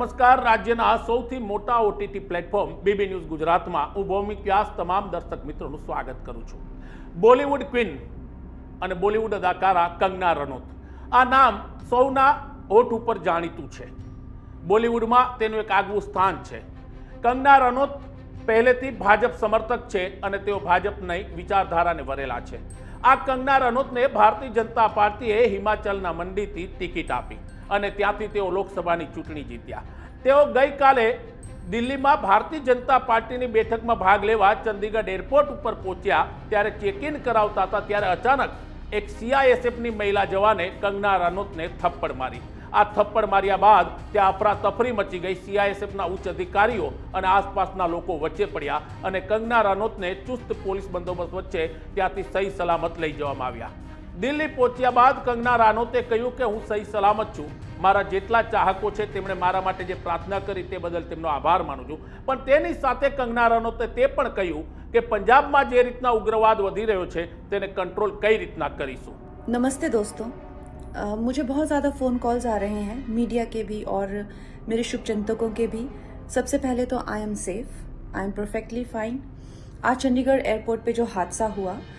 નમસ્કાર. રાજ્યના સૌથી મોટા ઓટીટી પ્લેટફોર્મ બીબી ન્યૂઝ ગુજરાતમાં હું ભૌમિક વ્યાસ તમામ દર્શક મિત્રોનું સ્વાગત કરું છું. બોલિવૂડ ક્વીન અને બોલિવૂડ અદાકારા કંગના રનૌત. આ નામ સૌના હોઠ ઉપર જાણીતું છે. બોલિવૂડમાં તેનું એક આગવું સ્થાન છે. કંગના રનૌત પહેલેથી ભાજપ સમર્થક છે અને તેઓ ભાજપ નહીં, વિચારધારાને વરેલા છે. આ કંગના રનોતને ભારતીય જનતા પાર્ટીએ હિમાચલના મંડીથી ટિકિટ આપી. અને ત્યાંથી તેઓ લોકસભાની ચૂંટણી જીત્યા. તેઓ ગઈકાલે દિલ્હીમાં ભારતીય જનતા પાર્ટીની બેઠકમાં ભાગ લેવા ચંદીગઢ એરપોર્ટ ઉપર પહોંચ્યા. ત્યારે ચેક ઇન કરાવતા હતા, ત્યારે અચાનક એક સીઆઈએસએફની મહિલા જવાને કંગના રનૌતને થપ્પડ મારી. આ થપ્પડ માર્યા બાદ ત્યાં અફરાતફરી મચી ગઈ. સીઆઈએસએફના ઉચ્ચ અધિકારીઓ અને આસપાસના લોકો વચ્ચે પડ્યા અને કંગના રનૌતને ચુસ્ત પોલીસ બંદોબસ્ત વચ્ચે ત્યાંથી સહી સલામત લઈ જવામાં આવ્યા. દિલ્હી પહોંચ્યા બાદ કંગના રાનોતે કહ્યું કે હું સહી સલામત છું. મારા જેટલા ચાહકો છે તેમણે મારા માટે જે પ્રાર્થના કરી તે બદલ તેમનો આભાર માનું છું પણ તેની સાથે કંગના રાનોતે તે પણ કહ્યું કે પંજાબમાં જે રીતના ઉગ્રવાદ વધી રહ્યો છે તેને કંટ્રોલ કઈ રીતના કરીશું नमस्ते दोस्तों अ, मुझे बहुत ज़्यादा फ़ोन कॉल्स आ रहे हैं मीडिया के भी और मेरे शुभचिंतकों के भी सबसे पहले तो I am safe I am perfectly fine आज चंडीगढ़ एयरपोर्ट पे जो हादसा हुआ अ,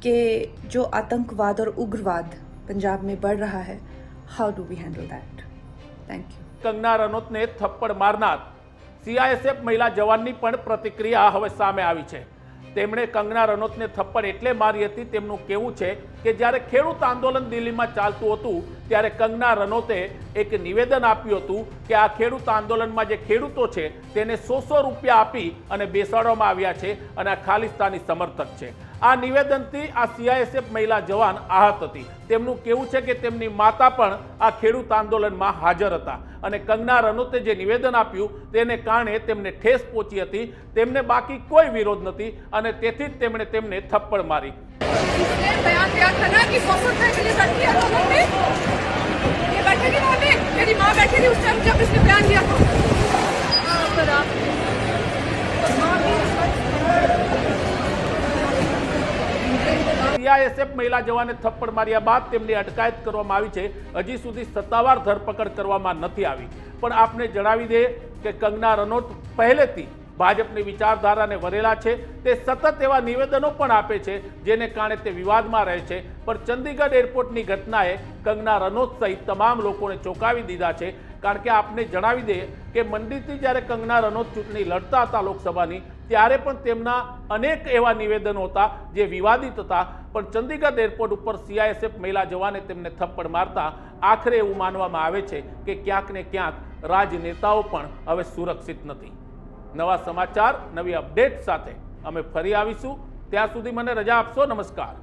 कि जो आतंकवाद और उग्रवाद पंजाब में बढ़ रहा है how do we handle that thank you Kangana રનૌતને થપ્પડ મારનાર સીઆઈએસએફ મહિલા જવાનની પણ પ્રતિક્રિયા હવે સામે આવી છે તેમણે કંગના રનૌતને થપ્પડ એટલે મારી હતી તેમનું કહેવું છે કે જ્યારે ખેડૂત આંદોલન દિલ્હીમાં ચાલતું હતું ત્યારે કંગના રનૌતે એક નિવેદન આપ્યું હતું કે આ ખેડૂત આંદોલનમાં જે ખેડૂતો છે તેને સો સો રૂપિયા આપી અને બેસાડવામાં આવ્યા છે અને આ ખાલિસ્તાની સમર્થક છે આ નિવેદનથી આ સીઆઈએસએફ મહિલા જવાન આહત હતી તેમનું કહેવું છે કે તેમની માતા પણ આ ખેડૂત આંદોલનમાં હાજર હતા અને કંગના રનૌતે જે નિવેદન આપ્યું તેને કારણે તેમને ઠેસ પહોંચી હતી તેમને બાકી કોઈ વિરોધ નથી અને તેથી જ તેમણે તેમને થપ્પડ મારી इसने बयान दिया था ना कि सौ सौ रुपए के लिए बैठी है लोगों में ये बैठे थी वहाँ पे मेरी माँ बैठी थी उस टाइम जब इसने बयान दिया था સીઆઈએસએફ મહિલા જવાને થપ્પડ માર્યા બાદ તેમની અટકાયત કરવામાં આવી છે. હજી સુધી સત્તાવાર ધરપકડ કરવામાં નથી આવી. પણ આપને જણાવી દે કે કંગના રનોત પહેલેથી ભાજપની વિચારધારાને વરેલા છે. તે સતત એવા નિવેદનો પણ આપે છે, જેને કારણે તે વિવાદમાં રહે છે. પણ ચંદીગઢ એરપોર્ટની ઘટનાએ કંગના રનોત સહિત તમામ લોકોને ચોંકાવી દીધા છે. કારણ કે આપને જણાવી દઈએ કે મંડીથી જ્યારે કંગના રનોત ચૂંટણી લડતા હતા લોકસભાની ત્યારે પણ તેમના અનેક એવા નિવેદનો હતા જે વિવાદિત હતા. પણ ચંદીગઢ એરપોર્ટ ઉપર સીઆઈએસએફ મહિલા જવાને તેમને થપ્પડ મારતા આખરે એવું માનવામાં આવે છે કે ક્યાંક ને ક્યાંક રાજનેતાઓ પણ હવે સુરક્ષિત નથી. નવા સમાચાર, નવી અપડેટ સાથે અમે ફરી આવીશું. ત્યાં સુધી મને રજા આપશો. નમસ્કાર.